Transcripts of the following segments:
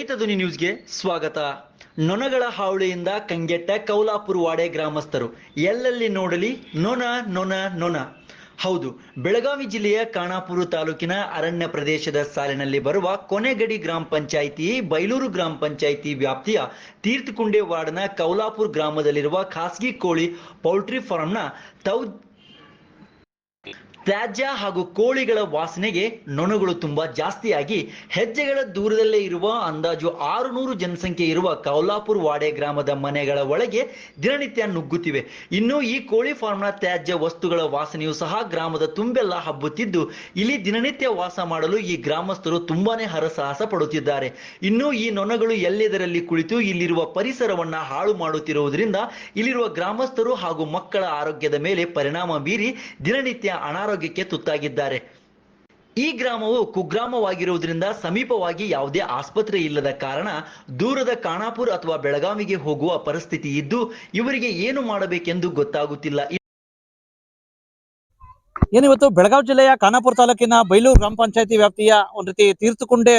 ರೈತ ಧ್ವನಿ ನ್ಯೂಸ್ಗೆ ಸ್ವಾಗತ. ನೊಣಗಳ ಹಾವಳಿಯಿಂದ ಕಂಗೆಟ್ಟ ಕೌಲಾಪುರ ವಾಡೆ ಗ್ರಾಮಸ್ಥರು. ಎಲ್ಲೆಲ್ಲಿ ನೋಡಲಿ ನೊಣ ನೊಣ ನೊಣ. ಹೌದು, ಬೆಳಗಾವಿ ಜಿಲ್ಲೆಯ ಕಾಣಾಪುರ ತಾಲೂಕಿನ ಅರಣ್ಯ ಪ್ರದೇಶದ ಸಾಲಿನಲ್ಲಿ ಬರುವ ಕೊನೆಗಡಿ ಗ್ರಾಮ ಪಂಚಾಯಿತಿ, ಬೈಲೂರು ಗ್ರಾಮ ಪಂಚಾಯಿತಿ ವ್ಯಾಪ್ತಿಯ ತೀರ್ಥಕುಂಡೆ ವಾರ್ಡ್ನ ಕೌಲಾಪುರ ಗ್ರಾಮದಲ್ಲಿರುವ ಖಾಸಗಿ ಕೋಳಿ ಪೌಲ್ಟ್ರಿ ಫಾರ್ಮ್ನ ತೌ ತ್ಯಾಜ್ಯ ಹಾಗೂ ಕೋಳಿಗಳ ವಾಸನೆಗೆ ನೊಣಗಳು ತುಂಬಾ ಜಾಸ್ತಿಯಾಗಿ ಹೆಜ್ಜೆಗಳ ದೂರದಲ್ಲೇ ಇರುವ ಅಂದಾಜು ಆರುನೂರು ಜನಸಂಖ್ಯೆ ಇರುವ ಕೌಲಾಪುರ್ ವಾಡೆ ಗ್ರಾಮದ ಮನೆಗಳ ಒಳಗೆ ದಿನನಿತ್ಯ ನುಗ್ಗುತ್ತಿವೆ. ಇನ್ನು ಈ ಕೋಳಿ ಫಾರ್ಮ್ನ ತ್ಯಾಜ್ಯ ವಸ್ತುಗಳ ವಾಸನೆಯು ಸಹ ಗ್ರಾಮದ ತುಂಬೆಲ್ಲ ಹಬ್ಬುತ್ತಿದ್ದು, ಇಲ್ಲಿ ದಿನನಿತ್ಯ ವಾಸ ಮಾಡಲು ಈ ಗ್ರಾಮಸ್ಥರು ತುಂಬಾನೇ ಹರಸಾಹಸ ಪಡುತ್ತಿದ್ದಾರೆ. ಇನ್ನು ಈ ನೊಣಗಳು ಎಲ್ಲೆದರಲ್ಲಿ ಕುಳಿತು ಇಲ್ಲಿರುವ ಪರಿಸರವನ್ನ ಹಾಳು ಮಾಡುತ್ತಿರುವುದರಿಂದ ಇಲ್ಲಿರುವ ಗ್ರಾಮಸ್ಥರು ಹಾಗೂ ಮಕ್ಕಳ ಆರೋಗ್ಯದ ಮೇಲೆ ಪರಿಣಾಮ ಬೀರಿ ದಿನನಿತ್ಯ ಅನಾರೋಗ್ಯಕ್ಕೆ ತುತ್ತಾಗಿದ್ದಾರೆ. ಈ ಗ್ರಾಮವು ಕುಗ್ರಾಮವಾಗಿರುವುದರಿಂದ ಸಮೀಪವಾಗಿ ಯಾವುದೇ ಆಸ್ಪತ್ರೆ ಇಲ್ಲದ ಕಾರಣ ದೂರದ ಕಾಣಾಪುರ್ ಅಥವಾ ಬೆಳಗಾವಿಗೆ ಹೋಗುವ ಪರಿಸ್ಥಿತಿ ಇದ್ದು, ಇವರಿಗೆ ಏನು ಮಾಡಬೇಕೆಂದು ಗೊತ್ತಾಗುತ್ತಿಲ್ಲ. ಏನಿವತ್ತು ಬೆಳಗಾವಿ ಜಿಲ್ಲೆಯ ಖಾನಾಪುರ ತಾಲೂಕಿನ ಬೈಲೂರು ಗ್ರಾಮ ಪಂಚಾಯತಿ ವ್ಯಾಪ್ತಿಯ ಒಂದ್ ರೀತಿ ತೀರ್ಥಕುಂಡೆ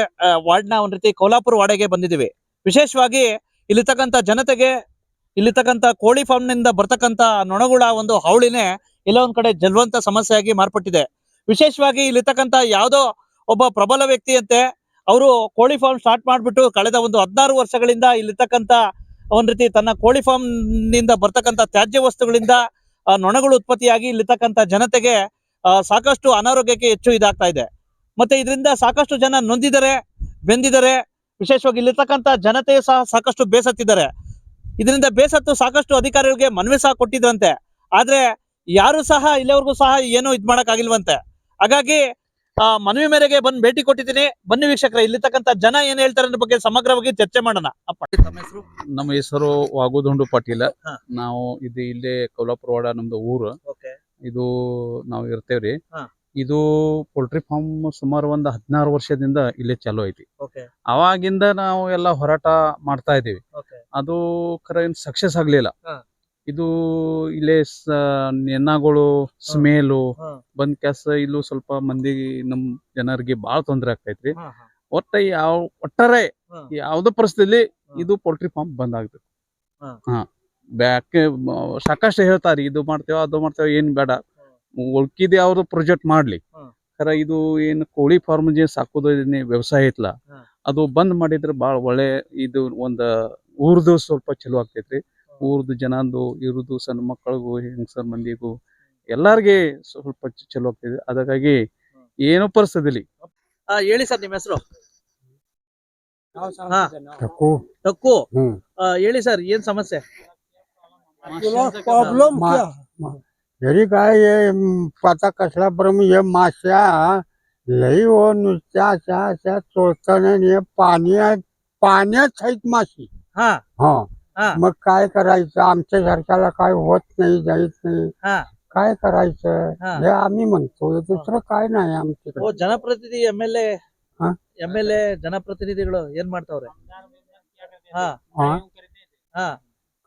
ವಾರ್ಡ್ನ ಒಂದ್ ರೀತಿ ಕೋಲಾಪುರ ವಾರ್ಡ್ಗೆ ಬಂದಿದ್ದೀವಿ. ವಿಶೇಷವಾಗಿ ಇಲ್ಲಿರ್ತಕ್ಕಂಥ ಜನತೆಗೆ ಇಲ್ಲಿರ್ತಕ್ಕಂಥ ಕೋಳಿ ಫಾರ್ಮ್ನಿಂದ ಬರ್ತಕ್ಕಂಥ ನೊಣಗುಳ ಒಂದು ಹಾವಳಿನೇ ಎಲ್ಲ ಒಂದ್ ಕಡೆ ಜಲ್ವಂತ ಸಮಸ್ಯೆಯಾಗಿ ಮಾರ್ಪಟ್ಟಿದೆ. ವಿಶೇಷವಾಗಿ ಇಲ್ಲಿರ್ತಕ್ಕಂಥ ಯಾವುದೋ ಒಬ್ಬ ಪ್ರಬಲ ವ್ಯಕ್ತಿಯಂತೆ ಅವರು ಕೋಳಿ ಫಾರ್ಮ್ ಸ್ಟಾರ್ಟ್ ಮಾಡಿಬಿಟ್ಟು ಕಳೆದ ಒಂದು ಹದಿನಾರು ವರ್ಷಗಳಿಂದ ಇಲ್ಲಿರ್ತಕ್ಕಂಥ ಒಂದ್ ರೀತಿ ತನ್ನ ಕೋಳಿ ಫಾರ್ಮ್ನಿಂದ ಬರ್ತಕ್ಕಂಥ ತ್ಯಾಜ್ಯ ವಸ್ತುಗಳಿಂದ ನೊಣಗಳು ಉತ್ಪತ್ತಿಯಾಗಿ ಇಲ್ಲಿರ್ತಕ್ಕಂಥ ಜನತೆಗೆ ಸಾಕಷ್ಟು ಅನಾರೋಗ್ಯಕ್ಕೆ ಹೆಚ್ಚು ಇದಾಗ್ತಾ ಇದೆ. ಮತ್ತೆ ಇದರಿಂದ ಸಾಕಷ್ಟು ಜನ ನೊಂದಿದ್ದಾರೆ ಬೆಂದಿದ್ದಾರೆ ವಿಶೇಷವಾಗಿ ಇಲ್ಲಿರ್ತಕ್ಕಂಥ ಜನತೆ ಸಹ ಸಾಕಷ್ಟು ಬೇಸತ್ತಿದ್ದಾರೆ. ಇದರಿಂದ ಬೇಸತ್ತು ಸಾಕಷ್ಟು ಅಧಿಕಾರಿಗಳಿಗೆ ಮನವಿ ಸಹ ಕೊಟ್ಟಿದ್ರಂತೆ. ಆದ್ರೆ ಯಾರು ಸಹ ಇಲ್ಲಿವರೆಗೂ ಸಹ ಏನು ಇದ್ ಮಾಡಕ್ ಆಗಿಲ್ವಂತೆ ಹಾಗಾಗಿ ಆ ಮನವಿ ಮೇರೆಗೆ ಬಂದು ಭೇಟಿ ಕೊಟ್ಟಿದ್ದೀನಿ. ಬನ್ನಿ ವೀಕ್ಷಕರೇ ಇಲ್ಲಿರ್ತಕ್ಕಂಥ ಜನ ಏನ್ ಹೇಳ್ತಾರೆ ಅನ್ನೋ ಬಗ್ಗೆ ಸಮಗ್ರವಾಗಿ ಚರ್ಚೆ ಮಾಡೋಣ. ಅಪ್ಪ. ತಮ್ಮ ಹೆಸರು? ನಮ್ಮ ಹೆಸರು ವಾಗುದುಂಡು ಪಾಟೀಲ. ಹಾ. ನಾವು ಇದು ಇಲ್ಲೇ ಕೊಲ್ಲಾಪುರವಾಡ ನಮ್ದು ಊರು. ಓಕೆ. ಇದು ನಾವು ಇರ್ತೇವ್ರಿ. ಹಾ. ಇದು ಪೋಲ್ಟ್ರಿ ಫಾರ್ಮ್ ಸುಮಾರು ಒಂದು ಹದಿನಾರು ವರ್ಷದಿಂದ ಇಲ್ಲೇ ಚಾಲೂ ಐತಿ. ಓಕೆ. ಅವಾಗಿಂದ ನಾವು ಎಲ್ಲ ಹೋರಾಟ ಮಾಡ್ತಾ ಇದೀವಿ ಓಕೆ. ಅದು ಖರೆ ಸಕ್ಸಸ್ ಆಗ್ಲಿಲ್ಲ. ಹಾ. ಇದು ಇಲ್ಲೇ ನೆನ್ನಗಳು ಸ್ಮೇಲು. ಬಂದ್ ಕೆಸ ಇಲ್ಲೂ ಸ್ವಲ್ಪ ಮಂದಿ ನಮ್ ಜನರಿಗೆ ಬಾಳ ತೊಂದ್ರೆ ಆಗ್ತೈತ್ರಿ. ಒಟ್ಟ ಯಾವ ಒಟ್ಟಾರೆ. ಯಾವ್ದೋ ಪರಿಸ್ಥಿತಿಲಿ ಇದು ಪೋಲ್ಟ್ರಿ ಫಾರ್ಮ್ ಬಂದ್ ಆಗ್ಬೇಕು ಹಾ. ಬ್ಯಾಕ್ ಸಾಕಷ್ಟು ಹೇಳ್ತಾರಿ ಇದು ಮಾಡ್ತೇವ ಅದು ಮಾಡ್ತೇವ ಏನ್ ಬೇಡ. ಉಳ್ಕಿದ್ ಯಾವ್ದು ಪ್ರೊಜೆಕ್ಟ್ ಮಾಡ್ಲಿ. ಖರ ಇದು ಏನ್ ಕೋಳಿ ಫಾರ್ಮ್ ಜೇ ಸಾಕೋದು ವ್ಯವಸಾಯ ಐತ್ಲ. ಅದು ಬಂದ್ ಮಾಡಿದ್ರೆ ಬಾಳ ಒಳ್ಳೆ ಇದು ಒಂದ್ ಊರ್ದು ಸ್ವಲ್ಪ ಚಲೋ ಆಗ್ತೈತ್ರಿ. ಊರ್ದು ಜನಂದು ಇರುದು ಸಣ್ಣ ಮಕ್ಕಳಿಗೂ ಹೆಂಗಸರ್ ಮಂದಿಗೂ ಎಲ್ಲಾರ್ಗೆ ಸ್ವಲ್ಪ ಚ- ಚಲೋ ಆಗ್ತೈತಿ ಅದಕ್ಕಾಗಿ ಏನೋ ಪರಿಸ್ಥಿತಿಲಿ ಆ, ಹೇಳಿ ಸರ್ ನಿಮ್ಮ ಹೆಸರು ಹಾ. ಟಕ್ಕು ಟಕ್ಕು हम्म ಆ, ಹೇಳಿ ಸರ್ ಏನ್ ಸಮಸ್ಯೆ प्रॉब्लेम क्या घरी काय हे म, आता कसला प्रॉब्लेम हे माश्या लई हो नुसत्या अशा अशा चोळताना आणि हे पाण्यात पाण्यात आहेत माशी हा हा हा मग काय करायचं आमच्या सारख्याला काय होत नाही जायत नाही हा काय करायचं हा. हे आम्ही म्हणतो दुसरं काय नाही ಓ आमच्याकडे ಜನಪ್ರತಿನಿಧಿ ಎಂ ಎಲ್ ಎ ಹಾ? ಎಂ ಎಲ್ ಎ ಜನಪ್ರತಿನಿಧಿಗಳು ಏನ್ ಮಾಡ್ತಾವ್ರೆ ಹಾ हा ಹಾ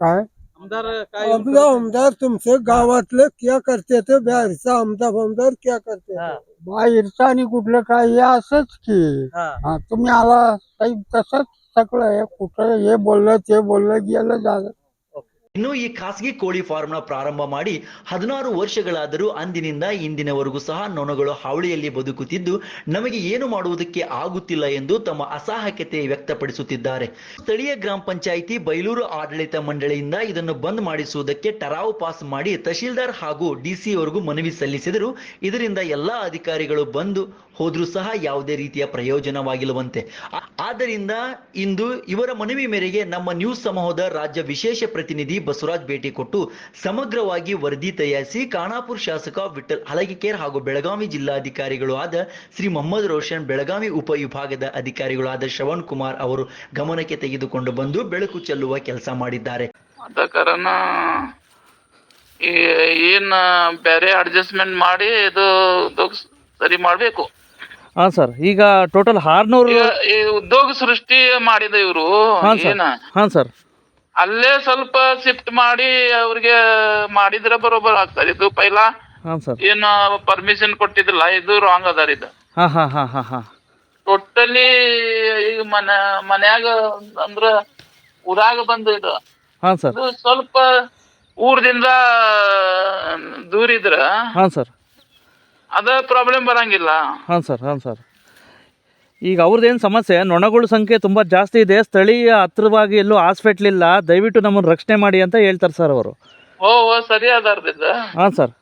काय आमदार आपला आमदार तुमचे गावातले क्या करते ते बाहेरचा आमदार आमदार क्या करते हा बाहेरचं आणि कुठलं काय हे असंच की हा हा तुम्ही आला साहेब तसंच सगळं आहे कुठं हे बोललं ते बोललं गेलं झालं ಇನ್ನು ಈ ಖಾಸಗಿ ಕೋಳಿ ಫಾರ್ಮ್ನ ಪ್ರಾರಂಭ ಮಾಡಿ ಹದಿನಾರು ವರ್ಷಗಳಾದರೂ ಅಂದಿನಿಂದ ಇಂದಿನವರೆಗೂ ಸಹ ನೊಣಗಳು ಹಾವಳಿಯಲ್ಲಿ ಬದುಕುತ್ತಿದ್ದು ನಮಗೆ ಏನು ಮಾಡುವುದಕ್ಕೆ ಆಗುತ್ತಿಲ್ಲ ಎಂದು ತಮ್ಮ ಅಸಹಾಯಕತೆ ವ್ಯಕ್ತಪಡಿಸುತ್ತಿದ್ದಾರೆ ಸ್ಥಳೀಯ ಗ್ರಾಮ ಪಂಚಾಯಿತಿ ಬೈಲೂರು ಆಡಳಿತ ಮಂಡಳಿಯಿಂದ ಇದನ್ನು ಬಂದ್ ಮಾಡಿಸುವುದಕ್ಕೆ ಟರಾವು ಪಾಸ್ ಮಾಡಿ ತಹಶೀಲ್ದಾರ್ ಹಾಗೂ ಡಿಸಿವರೆಗೂ ಮನವಿ ಸಲ್ಲಿಸಿದರು ಇದರಿಂದ ಎಲ್ಲಾ ಅಧಿಕಾರಿಗಳು ಬಂದು ಹೋದ್ರೂ ಸಹ ಯಾವುದೇ ರೀತಿಯ ಪ್ರಯೋಜನವಾಗಿಲ್ಲವಂತೆ. ಆದ್ದರಿಂದ ಇಂದು ಇವರ ಮನವಿ ಮೇರೆಗೆ ನಮ್ಮ ನ್ಯೂಸ್ ಸಮೂಹದ ರಾಜ್ಯ ವಿಶೇಷ ಪ್ರತಿನಿಧಿ ಬಸವರಾಜ್ ಭೇಟಿ ಕೊಟ್ಟು ಸಮಗ್ರವಾಗಿ ವರದಿ ತಯಾರಿಸಿ ಖಾನಾಪುರ ಶಾಸಕ ವಿಠಲ್ ಹಲಗಿಕೇರ್ ಹಾಗೂ ಬೆಳಗಾವಿ ಜಿಲ್ಲಾಧಿಕಾರಿಗಳು ಆದ ಶ್ರೀ ಮೊಹಮ್ಮದ್ ರೋಷನ್, ಬೆಳಗಾವಿ ಉಪವಿಭಾಗದ ಆದ ಶ್ರವಣ್ ಕುಮಾರ್ ಅವರು ಗಮನಕ್ಕೆ ತೆಗೆದುಕೊಂಡು ಬಂದು ಬೆಳಕು ಚೆಲ್ಲುವ ಕೆಲಸ ಮಾಡಿದ್ದಾರೆ. ಏನ್ ಬೇರೆ ಅಡ್ಜಸ್ಟ್ಮೆಂಟ್ ಮಾಡಿ ಇದು ಸರಿ ಮಾಡ್ಬೇಕು. ಹಾಂ ಸರ್ ಈಗ ಟೋಟಲ್ ಆರ್ನೂರು ಈ ಉದ್ಯೋಗ ಸೃಷ್ಟಿ ಮಾಡಿದ ಇವರು ಹಾಂ ಸರ್ ಏನ? ಹಾಂ ಸರ್. ಅಲ್ಲೇ ಸ್ವಲ್ಪ ಶಿಫ್ಟ್ ಮಾಡಿ ಅವ್ರಿಗೆ ಮಾಡಿದ್ರೆ ಬರೋಬರ್ ಆಗ್ತದೆ. ಇದು ಪೈಲ ಹಾಂ ಸರ್. ಏನು ಪರ್ಮಿಷನ್ ಕೊಟ್ಟಿದ್ದಿಲ್ಲ ಇದು ರಾಂಗ್ ಅದಾರ ಇದು. ಹಾಂ ಹಾಂ ಹಾಂ ಹಾಂ ಹಾಂ. ಟೋಟಲಿ ಈಗ ಮನೆ ಮನ್ಯಾಗ ಅಂದ್ರ ಊರಾಗ ಬಂದು ಇದು. ಹಾಂ ಸರ್. ಇದು ಸ್ವಲ್ಪ ಊರದಿಂದ ದೂರ ಇದ್ರ ಹಾಂ ಸರ್. ಅದ ಪ್ರಾಬ್ಲಮ್ ಬರಂಗಿಲ್ಲ. ಹಾಂ ಸರ್ ಹಾಂ ಸರ್. ಈಗ ಅವ್ರದ್ದೇನು ಸಮಸ್ಯೆ ನೊಣಗಳ ಸಂಖ್ಯೆ ತುಂಬ ಜಾಸ್ತಿ ಇದೆ ಸ್ಥಳೀಯ ಹತ್ರವಾಗಿ ಎಲ್ಲೂ ಹಾಸ್ಪಿಟ್ಲ್ ಇಲ್ಲ ದಯವಿಟ್ಟು ನಮ್ಮನ್ನು ರಕ್ಷಣೆ ಮಾಡಿ ಅಂತ ಹೇಳ್ತಾರೆ ಸರ್ ಅವರು. ಓ ಓ ಸರಿ ಅದಾರ ಇದು ಹಾಂ ಸರ್.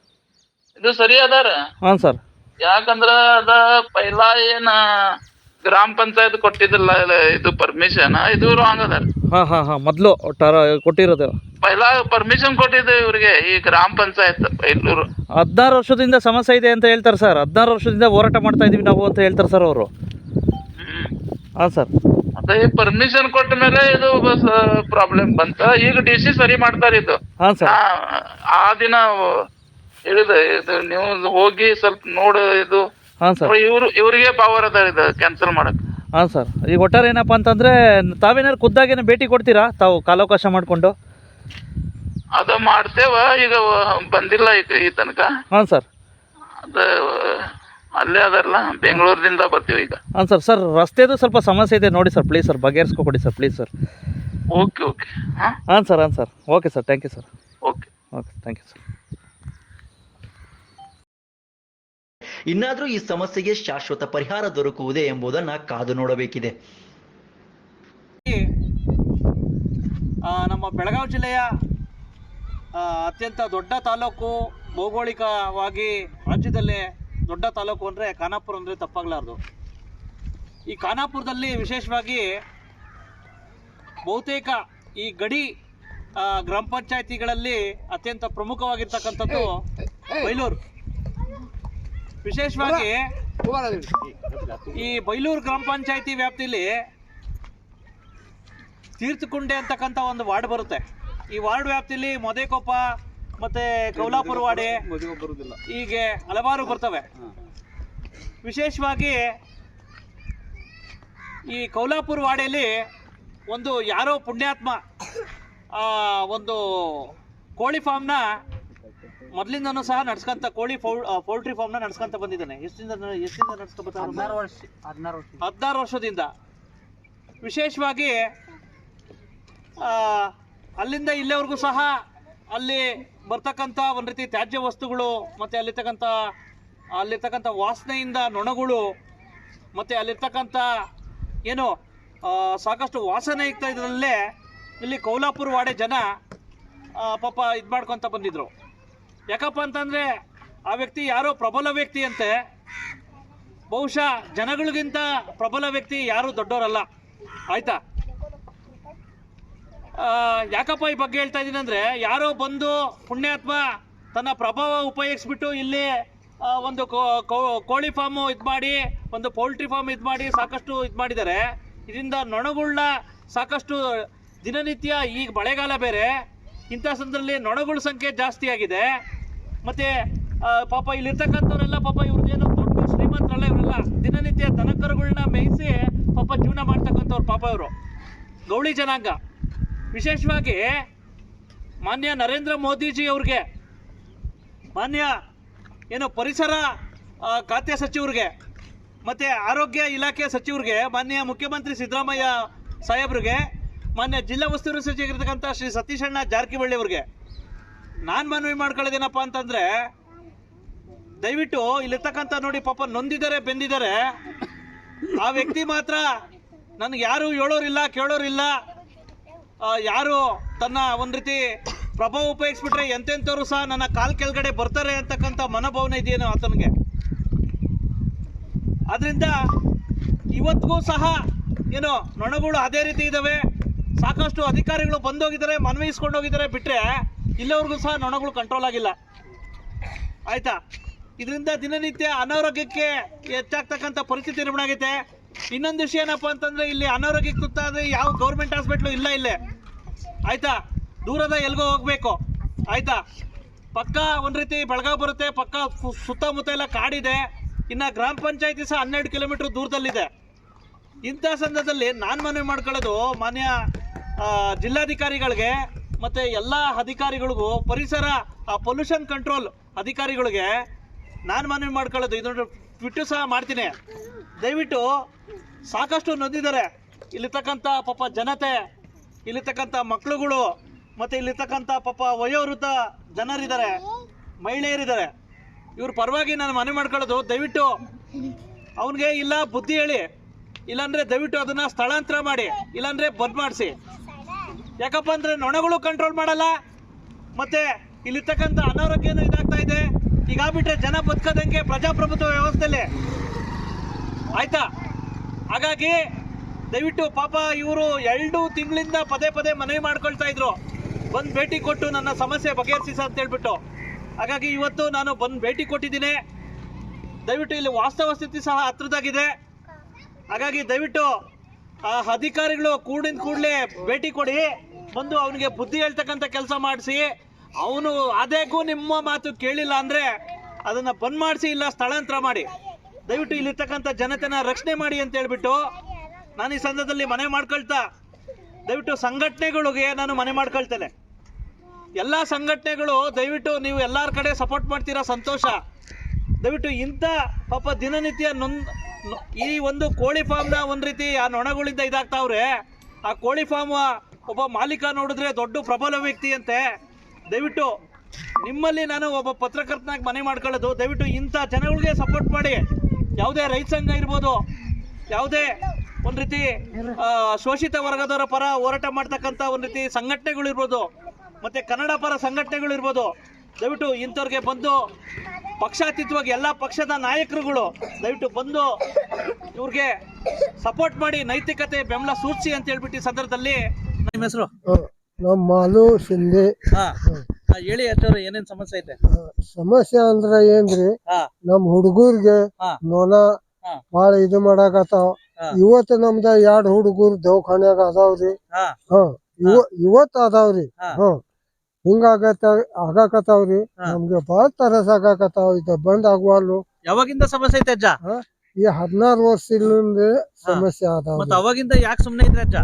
ಇದು ಸರಿ ಅದಾರ? ಹಾಂ ಸರ್. ಯಾಕಂದ್ರೆ ಅದ ಪೈಲಾ ಏನ ಗ್ರಾಮ ಪಂಚಾಯತ್ ಕೊಟ್ಟಿದ್ದಲ್ಲ ಇದು ಪರ್ಮಿಷನ್ ಇದು ರಾಂಗ್ ಅದ ಹಾ ಹಾ ಹಾಂ ಮೊದಲು ಟರ ಕೊಟ್ಟಿರೋದು. ಪೈಲಾ ಪರ್ಮಿಷನ್ ಕೊಟ್ಟಿದ್ದೆ ಇವ್ರಿಗೆ ಈ ಗ್ರಾಮ ಪಂಚಾಯತ್ ಬೈಲೂರು ಹದಿನಾರು ವರ್ಷದಿಂದ ಸಮಸ್ಯೆ ಇದೆ ಅಂತ ಹೇಳ್ತಾರೆ ಸರ್. ಹದಿನಾರು ವರ್ಷದಿಂದ ಹೋರಾಟ ಮಾಡ್ತಾ ಇದೀವಿ ನಾವು ಅಂತ ಹೇಳ್ತಾರೆ ಸರ್ ಅವರು. ಹಾ ಸರ್. ಅದೇ ಪರ್ಮಿಷನ್ ಕೊಟ್ಟ ಮೇಲೆ ಇದು ಪ್ರಾಬ್ಲಮ್ ಬಂತ. ಈಗ ಡಿ ಸಿ ಸರಿ ಮಾಡ್ತಾರೆ ಇದು. ಹಾಂ ಸರ್. ಆ- ಆ ದಿನ ಹೇಳಿದೆ ಇದು ನೀವು ಹೋಗಿ ಸ್ವಲ್ಪ ನೋಡು ಇದು ಹಾಂ ಸರ್. ಇವರು ಇವರಿಗೆ ಪವರ್ ಅದ ಇದು ಕ್ಯಾನ್ಸಲ್ ಮಾಡೋಕೆ. ಹಾಂ ಸರ್. ಈಗ ಒಟ್ಟಾರೆ ಏನಪ್ಪ ಅಂತಂದರೆ ತಾವೇನಾದ್ರು ಖುದ್ದಾಗೇನು ಭೇಟಿ ಕೊಡ್ತೀರಾ? ತಾವು ಕಾಲಾವಕಾಶ ಮಾಡಿಕೊಂಡು? ಅದು ಮಾಡ್ತೇವ ಈಗ ಬಂದಿಲ್ಲ ಈಗ ಈ ತನಕ. ಹಾಂ ಸರ್. ಅದು ಅಲ್ಲೇ ಅದಲ್ಲ ಬೆಂಗಳೂರಿಂದ ಬರ್ತೀವಿ ಈಗ. ಹಾಂ ಸರ್ ಸರ್ ರಸ್ತೆದು ಸ್ವಲ್ಪ ಸಮಸ್ಯೆ ಇದೆ. ನೋಡಿ ಸರ್ ಪ್ಲೀಸ್ ಸರ್ ಬಗೆಹರಿಸ್ಕೊಡಿ ಕೊಡಿ sir please sir. Okay okay. ಹಾಂ? ಹಾಂ ಸರ್ ಹಾಂ sir. Okay sir thank you sir. Okay. Okay thank you sir. ಇನ್ನಾದರೂ ಈ ಸಮಸ್ಯೆಗೆ ಶಾಶ್ವತ ಪರಿಹಾರ ದೊರಕುವುದೇ ಎಂಬುದನ್ನು ಕಾದು ನೋಡಬೇಕಿದೆ. ನಮ್ಮ ಬೆಳಗಾವಿ ಜಿಲ್ಲೆಯ ಅತ್ಯಂತ ದೊಡ್ಡ ತಾಲೂಕು ಭೌಗೋಳಿಕವಾಗಿ ರಾಜ್ಯದಲ್ಲೇ ದೊಡ್ಡ ತಾಲೂಕು ಅಂದರೆ ಖಾನಾಪುರ ಅಂದರೆ ತಪ್ಪಾಗಲಾರ್ದು. ಈ ಖಾನಾಪುರದಲ್ಲಿ ವಿಶೇಷವಾಗಿ ಬಹುತೇಕ ಈ ಗಡಿ ಗ್ರಾಮ ಪಂಚಾಯತಿಗಳಲ್ಲಿ ಅತ್ಯಂತ ಪ್ರಮುಖವಾಗಿರ್ತಕ್ಕಂಥದ್ದು ಬೈಲೂರು. ವಿಶೇಷವಾಗಿ ಈ ಬೈಲೂರು ಗ್ರಾಮ ಪಂಚಾಯತಿ ವ್ಯಾಪ್ತಿಯಲ್ಲಿ ತೀರ್ಥಕುಂಡೆ ಅಂತಕ್ಕಂಥ ಒಂದು ವಾರ್ಡ್ ಬರುತ್ತೆ. ಈ ವಾರ್ಡ್ ವ್ಯಾಪ್ತಿಯಲ್ಲಿ ಮೊದೇಕೊಪ್ಪ ಮತ್ತೆ ಕೌಲಾಪುರ ವಾಡಿ ಹೀಗೆ ಹಲವಾರು ಬರ್ತವೆ. ವಿಶೇಷವಾಗಿ ಈ ಕೌಲಾಪುರ ವಾಡಿಯಲ್ಲಿ ಒಂದು ಯಾರೋ ಪುಣ್ಯಾತ್ಮ ಆ, ಒಂದು ಕೋಳಿ ಫಾರ್ಮ್ನ ಮೊದಲಿಂದನೂ ಸಹ ನಡ್ಸ್ಕೊಂತ ಕೋಳಿ ಪೌಲ್ಟ್ರಿ ಫಾರ್ಮ್ನ ನಡ್ಸ್ಕೊಂತ ಬಂದಿದ್ದಾನೆ. ಎಷ್ಟಿಂದ ಎಷ್ಟಿಂದ ನಡ್ಸ್ಕೊಂತ ಹದಿನಾರು ವರ್ಷ ಹದಿನಾರು ವರ್ಷದಿಂದ. ವಿಶೇಷವಾಗಿ ಅಲ್ಲಿಂದ ಇಲ್ಲಿವರೆಗೂ ಸಹ ಅಲ್ಲಿ ಬರ್ತಕ್ಕಂಥ ಒಂದು ರೀತಿ ತ್ಯಾಜ್ಯ ವಸ್ತುಗಳು ಮತ್ತು ಅಲ್ಲಿರ್ತಕ್ಕಂಥ ಅಲ್ಲಿರ್ತಕ್ಕಂಥ ವಾಸನೆಯಿಂದ ನೊಣಗಳು ಮತ್ತು ಅಲ್ಲಿರ್ತಕ್ಕಂಥ ಏನು ಸಾಕಷ್ಟು ವಾಸನೆ ಇಕ್ತಾ ಇದ್ರಲ್ಲೇ ಇಲ್ಲಿ ಕೌಲಾಪುರ ವಾಡೆ ಜನ ಪಾಪ ಇದು ಮಾಡ್ಕೊತ ಬಂದಿದ್ರು. ಯಾಕಪ್ಪ ಅಂತಂದರೆ ಆ ವ್ಯಕ್ತಿ ಯಾರೋ ಪ್ರಬಲ ವ್ಯಕ್ತಿ ಅಂತೆ. ಬಹುಶಃ ಜನಗಳಿಗಿಂತ ಪ್ರಬಲ ವ್ಯಕ್ತಿ ಯಾರು ದೊಡ್ಡವರಲ್ಲ. ಆಯ್ತಾ? ಯಾಕಪ್ಪ ಈ ಬಗ್ಗೆ ಹೇಳ್ತಾ ಇದ್ದೀನಿ ಅಂದರೆ ಯಾರೋ ಬಂದು ಪುಣ್ಯಾತ್ಮ ತನ್ನ ಪ್ರಭಾವ ಉಪಯೋಗಿಸ್ಬಿಟ್ಟು ಇಲ್ಲಿ ಒಂದು ಕೋಳಿ ಫಾರ್ಮು ಇದು ಮಾಡಿ, ಒಂದು ಪೌಲ್ಟ್ರಿ ಫಾರ್ಮ್ ಇದು ಮಾಡಿ ಸಾಕಷ್ಟು ಇದು ಮಾಡಿದ್ದಾರೆ. ಇದರಿಂದ ನೊಣಗಳನ್ನ ಸಾಕಷ್ಟು ದಿನನಿತ್ಯ ಈಗ ಮಳೆಗಾಲ ಬೇರೆ. ಇಂಥ ಸಂದರ್ಭದಲ್ಲಿ ನೊಣಗಳ ಸಂಖ್ಯೆ ಜಾಸ್ತಿ ಆಗಿದೆ. ಮತ್ತು ಪಾಪ ಇಲ್ಲಿರ್ತಕ್ಕಂಥವ್ರೆಲ್ಲ ಪಾಪ ಇವ್ರದ್ದೇನು ದೊಡ್ಡ ಶ್ರೀಮಂತರಲ್ಲ ಇವರೆಲ್ಲ. ದಿನನಿತ್ಯ ದನಕರುಗಳನ್ನ ಮೇಯಿಸಿ ಪಾಪ ಜೀವನ ಮಾಡ್ತಕ್ಕಂಥವ್ರು ಪಾಪ ಇವರು. ಗೌಳಿ ಜನಾಂಗ. ವಿಶೇಷವಾಗಿ ಮಾನ್ಯ ನರೇಂದ್ರ ಮೋದಿಜಿ ಅವ್ರಿಗೆ, ಮಾನ್ಯ ಏನು ಪರಿಸರ ಖಾತೆ ಸಚಿವರಿಗೆ, ಮತ್ತು ಆರೋಗ್ಯ ಇಲಾಖೆ ಸಚಿವರಿಗೆ, ಮಾನ್ಯ ಮುಖ್ಯಮಂತ್ರಿ ಸಿದ್ದರಾಮಯ್ಯ ಸಾಹೇಬ್ರಿಗೆ ಮಾನ್ಯ ಜಿಲ್ಲಾ ಉಸ್ತುವಾರಿ ಸಚಿವರಿರ್ತಕ್ಕಂಥ ಶ್ರೀ ಸತೀಶಣ್ಣ ಜಾರಕಿಹೊಳಿ ಅವ್ರಿಗೆ. ನಾನು ಮನವಿ ಮಾಡ್ಕೊಳ್ಳೋದೇನಪ್ಪ ಅಂತಂದರೆ, ದಯವಿಟ್ಟು ಇಲ್ಲಿರ್ತಕ್ಕಂಥ ನೋಡಿ ಪಾಪ ನೊಂದಿದ್ದಾರೆ, ಬೆಂದಿದ್ದಾರೆ. ಆ ವ್ಯಕ್ತಿ ಮಾತ್ರ ನನಗೆ ಯಾರು ಹೇಳೋರಿಲ್ಲ, ಕೇಳೋರಿಲ್ಲ. ಯಾರು ತನ್ನ ಒಂದು ರೀತಿ ಪ್ರಭಾವ ಉಪಯೋಗಿಸ್ಬಿಟ್ರೆ ಎಂತೆಂಥವ್ರು ಸಹ ನನ್ನ ಕಾಲ್ ಕೆಳಗಡೆ ಬರ್ತಾರೆ ಅಂತಕ್ಕಂಥ ಮನೋಭಾವನೆ ಇದೆಯೇನೋ ಆತನಿಗೆ. ಆದ್ರಿಂದ ಇವತ್ತಿಗೂ ಸಹ ಏನು ನೊಣಗಳು ಅದೇ ರೀತಿ ಇದ್ದಾವೆ ಸಾಕಷ್ಟು ಅಧಿಕಾರಿಗಳು ಬಂದೋಗಿದ್ದಾರೆ, ಮನವಿ ಇಸ್ಕೊಂಡು ಹೋಗಿದ್ದಾರೆ ಬಿಟ್ರೆ ಇಲ್ಲಿವರೆಗೂ ಸಹ ನೊಣಗಳು ಕಂಟ್ರೋಲ್ ಆಗಿಲ್ಲ. ಆಯ್ತಾ? ಇದರಿಂದ ದಿನನಿತ್ಯ ಅನಾರೋಗ್ಯಕ್ಕೆ ಹೆಚ್ಚಾಗ್ತಕ್ಕಂಥ ಪರಿಸ್ಥಿತಿ ನಿರ್ಮಾಣ ಆಗೈತೆ ಇನ್ನೊಂದು ವಿಷಯ ಏನಪ್ಪ ಅಂತಂದ್ರೆ, ಇಲ್ಲಿ ಅನಾರೋಗ್ಯಕ್ಕೆ ತುತ್ತಾದ್ರೆ ಯಾವ ಗೌರ್ಮೆಂಟ್ ಹಾಸ್ಪಿಟ್ಲು ಇಲ್ಲ ಇಲ್ಲೇ. ಆಯ್ತಾ? ದೂರದ ಎಲ್ಗೋ ಹೋಗ್ಬೇಕು. ಆಯ್ತಾ? ಪಕ್ಕ ಒಂದು ರೀತಿ ಬೆಳಗಾವ್ ಬರುತ್ತೆ, ಪಕ್ಕ ಸುತ್ತಮುತ್ತ ಎಲ್ಲ ಕಾಡಿದೆ. ಇನ್ನ ಗ್ರಾಮ ಪಂಚಾಯತಿ ಸಹ ಹನ್ನೆರಡು ಕಿಲೋಮೀಟರ್ ದೂರದಲ್ಲಿದೆ. ಇಂಥ ಸಂದರ್ಭದಲ್ಲಿ ನಾನು ಮನವಿ ಮಾಡ್ಕೊಳ್ಳೋದು ಮಾನ್ಯ ಜಿಲ್ಲಾಧಿಕಾರಿಗಳಿಗೆ ಮತ್ತೆ ಎಲ್ಲ ಅಧಿಕಾರಿಗಳಿಗೂ ಪರಿಸರ ಪೊಲ್ಯೂಷನ್ ಕಂಟ್ರೋಲ್ ಅಧಿಕಾರಿಗಳಿಗೆ ನಾನು ಮನವಿ ಮಾಡ್ಕೊಳ್ಳೋದು. ಇದೊಂದು ಟ್ವಿಟ್ಟು ಸಹ ಮಾಡ್ತೀನಿ. ದಯವಿಟ್ಟು ಸಾಕಷ್ಟು ನೊಂದಿದ್ದಾರೆ. ಇಲ್ಲಿರ್ತಕ್ಕಂಥ ಪಾಪ ಜನತೆ, ಇಲ್ಲಿರ್ತಕ್ಕಂಥ ಮಕ್ಕಳುಗಳು ಮತ್ತು ಇಲ್ಲಿರ್ತಕ್ಕಂಥ ಪಾಪ ವಯೋವೃದ್ಧ ಜನರಿದ್ದಾರೆ, ಮಹಿಳೆಯರಿದ್ದಾರೆ. ಇವ್ರ ಪರವಾಗಿ ನಾನು ಮನವಿ ಮಾಡ್ಕೊಳ್ಳೋದು. ದಯವಿಟ್ಟು ಅವನಿಗೆ ಇಲ್ಲ ಬುದ್ಧಿ ಹೇಳಿ. ಇಲ್ಲಾಂದರೆ ದಯವಿಟ್ಟು ಅದನ್ನ ಸ್ಥಳಾಂತರ ಮಾಡಿ. ಇಲ್ಲಾಂದರೆ ಬದ್ ಮಾಡಿಸಿ. ಯಾಕಪ್ಪ ಅಂದ್ರೆ ನೊಣಗಳು ಕಂಟ್ರೋಲ್ ಮಾಡಲ್ಲ. ಮತ್ತೆ ಇಲ್ಲಿರ್ತಕ್ಕಂಥ ಅನಾರೋಗ್ಯನೂ ಇದಾಗ್ತಾ ಇದೆ. ಈಗ ಬಿಟ್ರೆ ಜನ ಬದುಕದಂಗೆ ಪ್ರಜಾಪ್ರಭುತ್ವ ವ್ಯವಸ್ಥೆಯಲ್ಲಿ. ಆಯ್ತಾ? ಹಾಗಾಗಿ ದಯವಿಟ್ಟು ಪಾಪ ಇವರು ಎರಡು ತಿಂಗಳಿಂದ ಪದೇ ಪದೇ ಮನವಿ ಮಾಡ್ಕೊಳ್ತಾ ಇದ್ರು. ಬಂದು ಭೇಟಿ ಕೊಟ್ಟು ನನ್ನ ಸಮಸ್ಯೆ ಬಗೆಹರಿಸಿ ಅಂತ ಹೇಳ್ಬಿಟ್ಟು ಹಾಗಾಗಿ ಇವತ್ತು ನಾನು ಬಂದು ಭೇಟಿ ಕೊಟ್ಟಿದ್ದೀನಿ. ದಯವಿಟ್ಟು ಇಲ್ಲಿ ವಾಸ್ತವ ಸ್ಥಿತಿ ಸಹ ಹತ್ರದಾಗಿದೆ. ಹಾಗಾಗಿ ದಯವಿಟ್ಟು ಆ ಅಧಿಕಾರಿಗಳು ಕೂಡಿನ ಕೂಡಲೇ ಭೇಟಿ ಕೊಡಿ. ಬಂದು ಅವನಿಗೆ ಬುದ್ಧಿ ಹೇಳ್ತಕ್ಕಂಥ ಕೆಲಸ ಮಾಡಿಸಿ, ಅವನು ಅದೇಗೂ ನಿಮ್ಮ ಮಾತು ಕೇಳಿಲ್ಲ ಅಂದ್ರೆ ಅದನ್ನ ಬಂದ್ ಮಾಡಿಸಿ ಇಲ್ಲ ಸ್ಥಳಾಂತರ ಮಾಡಿ. ದಯವಿಟ್ಟು ಇಲ್ಲಿರ್ತಕ್ಕಂಥ ಜನತೆನ ರಕ್ಷಣೆ ಮಾಡಿ ಅಂತ ಹೇಳ್ಬಿಟ್ಟು ನಾನು ಈ ಸಂದರ್ಭದಲ್ಲಿ ಮನೆ ಮಾಡ್ಕೊಳ್ತಾ, ದಯವಿಟ್ಟು ಸಂಘಟನೆಗಳಿಗೆ ನಾನು ಮನೆ ಮಾಡ್ಕೊಳ್ತೇನೆ. ಎಲ್ಲ ಸಂಘಟನೆಗಳು, ದಯವಿಟ್ಟು ನೀವು ಎಲ್ಲರ ಕಡೆ ಸಪೋರ್ಟ್ ಮಾಡ್ತೀರಾ ಸಂತೋಷ. ದಯವಿಟ್ಟು ಇಂಥ ಪಾಪ ದಿನನಿತ್ಯ ನೊಂದ್, ಈ ಒಂದು ಕೋಳಿ ಫಾರ್ಮ್ನ ಒಂದು ರೀತಿ ಆ ನೊಣಗಳಿಂದ ಇದಾಗ್ತಾವ್ರೆ, ಆ ಕೋಳಿ ಫಾರ್ಮ್ ಒಬ್ಬ ಮಾಲೀಕ ನೋಡಿದ್ರೆ ದೊಡ್ಡ ಪ್ರಬಲ ವ್ಯಕ್ತಿ ಅಂತೆ ದಯವಿಟ್ಟು ನಿಮ್ಮಲ್ಲಿ ನಾನು ಒಬ್ಬ ಪತ್ರಕರ್ತನಾಗಿ ಮನೆ ಮಾಡ್ಕೊಳ್ಳೋದು, ದಯವಿಟ್ಟು ಇಂಥ ಜನಗಳಿಗೆ ಸಪೋರ್ಟ್ ಮಾಡಿ. ಯಾವುದೇ ರೈತ ಸಂಘ ಇರ್ಬೋದು, ಯಾವುದೇ ಒಂದು ರೀತಿ ಶೋಷಿತ ವರ್ಗದವರ ಪರ ಹೋರಾಟ ಮಾಡ್ತಕ್ಕಂಥ ಒಂದು ರೀತಿ ಸಂಘಟನೆಗಳು ಮತ್ತು ಕನ್ನಡ ಪರ ಸಂಘಟನೆಗಳು ಇರ್ಬೋದು, ದಯವಿಟ್ಟು ಇಂಥವ್ರಿಗೆ ಬಂದು ಪಕ್ಷಾತೀತವಾಗಿ ಎಲ್ಲ ಪಕ್ಷದ ನಾಯಕರುಗಳು ದಯವಿಟ್ಟು ಬಂದು ಇವ್ರಿಗೆ ಸಪೋರ್ಟ್ ಮಾಡಿ ನೈತಿಕತೆ ಬೆಂಬಲ ಸೂಚಿಸಿ ಅಂತ ಹೇಳ್ಬಿಟ್ಟು ಈ ಸಂದರ್ಭದಲ್ಲಿ ನಿಮ್ಮ ಹೆಸರು ನಮ್ಮ ಮಾಲು ಶಿಂದೆ ಹೇಳಿ ಅಷ್ಟವ್ರ ಏನೇನ್ ಸಮಸ್ಯೆ ಐತೆ ಸಮಸ್ಯೆ ಅಂದ್ರ ಏನ್ರಿ ಹಾ. ನಮ್ ಹುಡುಗರ್ಗೆ ಹಾ. ನೋನ ಹಾ. ಬಾಳ ಇದು ಮಾಡಾಕತ್ತಾವ ಹಾ. ಇವತ್ ನಮ್ದ ಎರಡ್ ಹುಡುಗರು ದವಾಖಾನ್ಯಾಗ ಅದಾವ್ರಿ ಹಾ. ಹ ಇವ- ಇವತ್ ಅದಾವ್ರಿ ಹಾ. ಹ ಹಿಂಗಾಗತ್ತ ಆಗಾಕತ್ತಾವ್ರಿ ಹಾ. ನಮ್ಗೆ ಬಾಳ ತರಸ ಆಗಾಕತ್ತಾವ ಇದ ಬಂದ್ ಆಗ್ವಾಲು ಯಾವಾಗಿಂದ ಸಮಸ್ಯೆ ಐತೆ ಅಜ್ಜ ಈ ಹದಿನಾರು ವರ್ಷದಿಂದ ಸಮಸ್ಯೆ ಅದಾವ ಮತ್ತ ಅವಾಗಿಂದ ಯಾಕೆ ಸುಮ್ನೆ ಇದ್ರೆ ಅಜ್ಜ?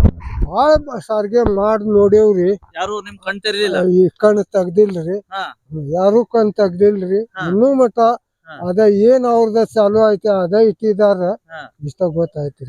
ಬಾಳ ಸಾರಿಗೆ ಮಾಡಿ ನೋಡೇವ್ರಿ ಯಾರು ನಿಮ್ ಕಣ್ ತೆರೀಲಿಲ್ಲ? ಈ ಕಣ್ ತೆಗ್ದಿಲ್ರಿ. ಹಾ. ಯಾರು ಕಣ್ ತೆಗ್ದಿಲ್ರಿ. ಇನ್ನು ಮಟ ಅದ ಏನ್ ಅವ್ರದ ಚಾಲು ಐತೆ ಅದ ಇಟ್ಟಿದಾರ. ಇಷ್ಟ ಗೊತ್ತಾಯ್ತ್ರಿ.